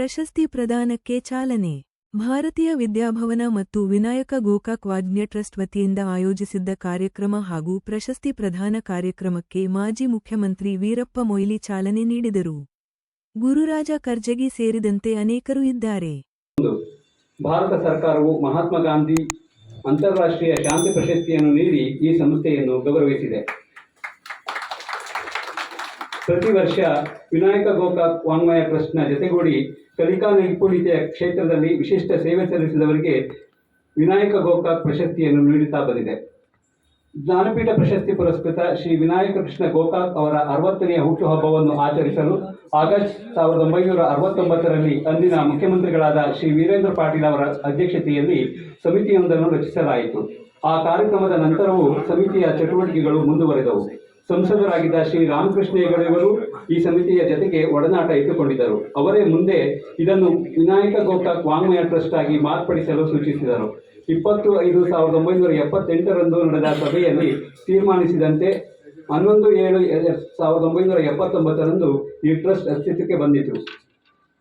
ಪ್ರಶಸ್ತಿ ಪ್ರದಾನಕ್ಕೆ ಚಾಲನೆ. ಭಾರತೀಯ ವಿದ್ಯಾಭವನ ಮತ್ತು ವಿನಾಯಕ ಗೋಕಾಕ್ ವಾಜ್ಞ ಟ್ರಸ್ಟ್ ವತಿಯಿಂದ ಆಯೋಜಿಸಿದ್ದ ಕಾರ್ಯಕ್ರಮ ಹಾಗೂ ಪ್ರಶಸ್ತಿ ಪ್ರದಾನ ಕಾರ್ಯಕ್ರಮಕ್ಕೆ ಮಾಜಿ ಮುಖ್ಯಮಂತ್ರಿ ವೀರಪ್ಪ ಮೊಯ್ಲಿ ಚಾಲನೆ ನೀಡಿದರು. ಗುರುರಾಜ ಕರ್ಜಗಿ ಸೇರಿದಂತೆ ಅನೇಕರು ಇದ್ದಾರೆ. ಭಾರತ ಸರ್ಕಾರವು ಮಹಾತ್ಮ ಗಾಂಧಿ ಅಂತಾರಾಷ್ಟ್ರೀಯ ಶಾಂತಿ ಪ್ರಶಸ್ತಿಯನ್ನು ನೀಡಿ ಈ ಸಂಸ್ಥೆಯನ್ನು ಗೌರವಿಸಿದೆ. ಪ್ರತಿ ವರ್ಷ ವಿನಾಯಕ ಗೋಕಾಕ್ ವಾಂಗ್ಮಯ ಟ್ರಸ್ಟ್ನ ಜತೆಗೂಡಿ ಕಲಿಕಾ ನೈಪುಣ್ಯತೆಯ ಕ್ಷೇತ್ರದಲ್ಲಿ ವಿಶಿಷ್ಟ ಸೇವೆ ಸಲ್ಲಿಸಿದವರಿಗೆ ವಿನಾಯಕ ಗೋಕಾಕ್ ಪ್ರಶಸ್ತಿಯನ್ನು ನೀಡುತ್ತಾ ಬಂದಿದೆ. ಜ್ಞಾನಪೀಠ ಪ್ರಶಸ್ತಿ ಪುರಸ್ಕೃತ ಶ್ರೀ ವಿನಾಯಕ ಕೃಷ್ಣ ಗೋಕಾಕ್ ಅವರ ಅರವತ್ತನೆಯ ಹುಟ್ಟುಹಬ್ಬವನ್ನು ಆಚರಿಸಲು ಆಗಸ್ಟ್ ಸಾವಿರದ ಒಂಬೈನೂರ ಅರವತ್ತೊಂಬತ್ತರಲ್ಲಿ ಅಂದಿನ ಮುಖ್ಯಮಂತ್ರಿಗಳಾದ ಶ್ರೀ ವೀರೇಂದ್ರ ಪಾಟೀಲ್ ಅವರ ಅಧ್ಯಕ್ಷತೆಯಲ್ಲಿ ಸಮಿತಿಯೊಂದನ್ನು ರಚಿಸಲಾಯಿತು. ಆ ಕಾರ್ಯಕ್ರಮದ ನಂತರವೂ ಸಮಿತಿಯ ಚಟುವಟಿಕೆಗಳು ಮುಂದುವರೆದವು. ಸಂಸದರಾಗಿದ್ದ ಶ್ರೀ ರಾಮಕೃಷ್ಣ ಹೆಗಡೆಯವರು ಈ ಸಮಿತಿಯ ಜತೆಗೆ ಒಡನಾಟ ಇಟ್ಟುಕೊಂಡಿದ್ದರು. ಅವರೇ ಮುಂದೆ ಇದನ್ನು ವಿನಾಯಕ ಗೋಕಾಕ್ ವಾಂಗ್ಮಯ ಟ್ರಸ್ಟ್ ಆಗಿ ಮಾರ್ಪಡಿಸಲು ಸೂಚಿಸಿದರು. ಇಪ್ಪತ್ತು ಐದು ಸಾವಿರದ ಒಂಬೈನೂರ ಎಪ್ಪತ್ತೆಂಟರಂದು ನಡೆದ ಸಭೆಯಲ್ಲಿ ತೀರ್ಮಾನಿಸಿದಂತೆ ಹನ್ನೊಂದು ಏಳು ಸಾವಿರದ ಒಂಬೈನೂರ ಎಪ್ಪತ್ತೊಂಬತ್ತರಂದು ಈ ಟ್ರಸ್ಟ್ ಅಸ್ತಿತ್ವಕ್ಕೆ ಬಂದಿತು.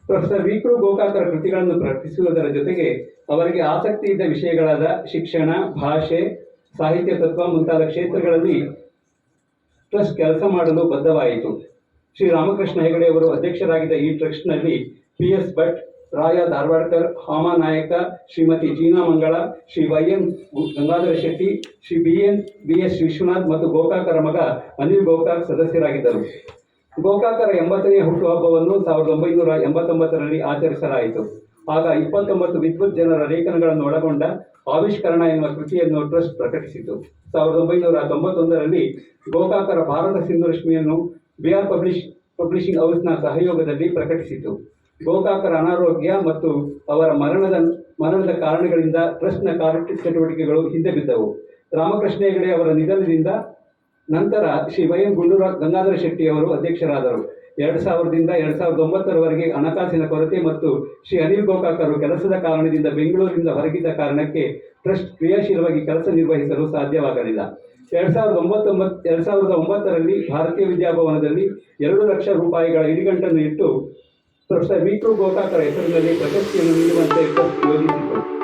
ಪ್ರೊಫೆಸರ್ ವಿಕ್ರು ಗೋಕಾಕರ ಕೃತಿಗಳನ್ನು ಪ್ರಕಟಿಸುವುದರ ಜೊತೆಗೆ ಅವರಿಗೆ ಆಸಕ್ತಿ ಇದ್ದ ವಿಷಯಗಳಾದ ಶಿಕ್ಷಣ, ಭಾಷೆ, ಸಾಹಿತ್ಯ ತತ್ವ ಮುಂತಾದ ಕ್ಷೇತ್ರಗಳಲ್ಲಿ ಟ್ರಸ್ಟ್ ಕೆಲಸ ಮಾಡಲು ಬದ್ಧವಾಯಿತು. ಶ್ರೀ ರಾಮಕೃಷ್ಣ ಹೆಗಡೆ ಅವರು ಅಧ್ಯಕ್ಷರಾಗಿದ್ದ ಈ ಟ್ರಸ್ಟ್ನಲ್ಲಿ P S Bhat, Raya Dharwadkar, Hama Nayak, Shrimati Jeena Mangala, Shri Y N Gangadhar Shetty, Shri B N B S Vishwanath ಮತ್ತು ಗೋಕಾಕರ ಮಗ ಅನಿಲ್ ಗೋಕಾಕ್ ಸದಸ್ಯರಾಗಿದ್ದರು. ಗೋಕಾಕರ ಎಂಬತ್ತನೇ ಹುಟ್ಟುಹಬ್ಬವನ್ನು ಸಾವಿರದ ಒಂಬೈನೂರ ಎಂಬತ್ತೊಂಬತ್ತರಲ್ಲಿ ಆಚರಿಸಲಾಯಿತು. ಆಗ ಇಪ್ಪತ್ತೊಂಬತ್ತು ವಿದ್ವತ್ ಜನರ ಲೇಖನಗಳನ್ನು ಒಳಗೊಂಡ ಆವಿಷ್ಕರಣ ಎನ್ನುವ ಕೃತಿಯನ್ನು ಟ್ರಸ್ಟ್ ಪ್ರಕಟಿಸಿತು. ಸಾವಿರದ ಒಂಬೈನೂರ ತೊಂಬತ್ತೊಂದರಲ್ಲಿ ಗೋಕಾಕರ ಭಾರತ ಸಿಂಧು ರಶ್ಮಿಯನ್ನು ಬಿ ಆರ್ ಪಬ್ಲಿಷ್, ಪಬ್ಲಿಷಿಂಗ್ ಹೌಸ್ನ ಸಹಯೋಗದಲ್ಲಿ ಪ್ರಕಟಿಸಿತು. ಗೋಕಾಕರ ಅನಾರೋಗ್ಯ ಮತ್ತು ಅವರ ಮರಣದ ಮರಣದ ಕಾರಣಗಳಿಂದ ಟ್ರಸ್ಟ್ನ ಕಾರ್ಯ ಚಟುವಟಿಕೆಗಳು ಹಿಂದೆ ಬಿದ್ದವು. ರಾಮಕೃಷ್ಣ ಹೆಗಡೆ ಅವರ ನಿಧನದಿಂದ ನಂತರ ಶ್ರೀ ವೈ ಎಂ ಗುಂಡೂರ ಗಂಗಾಧರ ಶೆಟ್ಟಿ ಅವರು ಅಧ್ಯಕ್ಷರಾದರು. ಎರಡು ಸಾವಿರದಿಂದ ಎರಡು ಸಾವಿರದ ಒಂಬತ್ತರವರೆಗೆ ಹಣಕಾಸಿನ ಕೊರತೆ ಮತ್ತು ಶ್ರೀ ಅನಿಲ್ ಗೋಕಾಕರು ಕೆಲಸದ ಕಾರಣದಿಂದ ಬೆಂಗಳೂರಿನಿಂದ ಹೊರಗಿದ್ದ ಕಾರಣಕ್ಕೆ ಟ್ರಸ್ಟ್ ಕ್ರಿಯಾಶೀಲವಾಗಿ ಕೆಲಸ ನಿರ್ವಹಿಸಲು ಸಾಧ್ಯವಾಗಲಿಲ್ಲ. ಎರಡು ಸಾವಿರದ ಒಂಬತ್ತೊಂಬತ್ತು ಎರಡು ಸಾವಿರದ ಒಂಬತ್ತರಲ್ಲಿ ಭಾರತೀಯ ವಿದ್ಯಾಭವನದಲ್ಲಿ ಎರಡು ಲಕ್ಷ ರೂಪಾಯಿಗಳ ಇಡಿಗಂಟನ್ನು ಇಟ್ಟು ಪ್ರೊಫೆಸರ್ ವಿಕ್ರು ಗೋಕಾಕರ ಹೆಸರಿನಲ್ಲಿ ಪ್ರಶಸ್ತಿಯನ್ನು ನೀಡುವಂತೆ ಯೋಜಿಸಿತು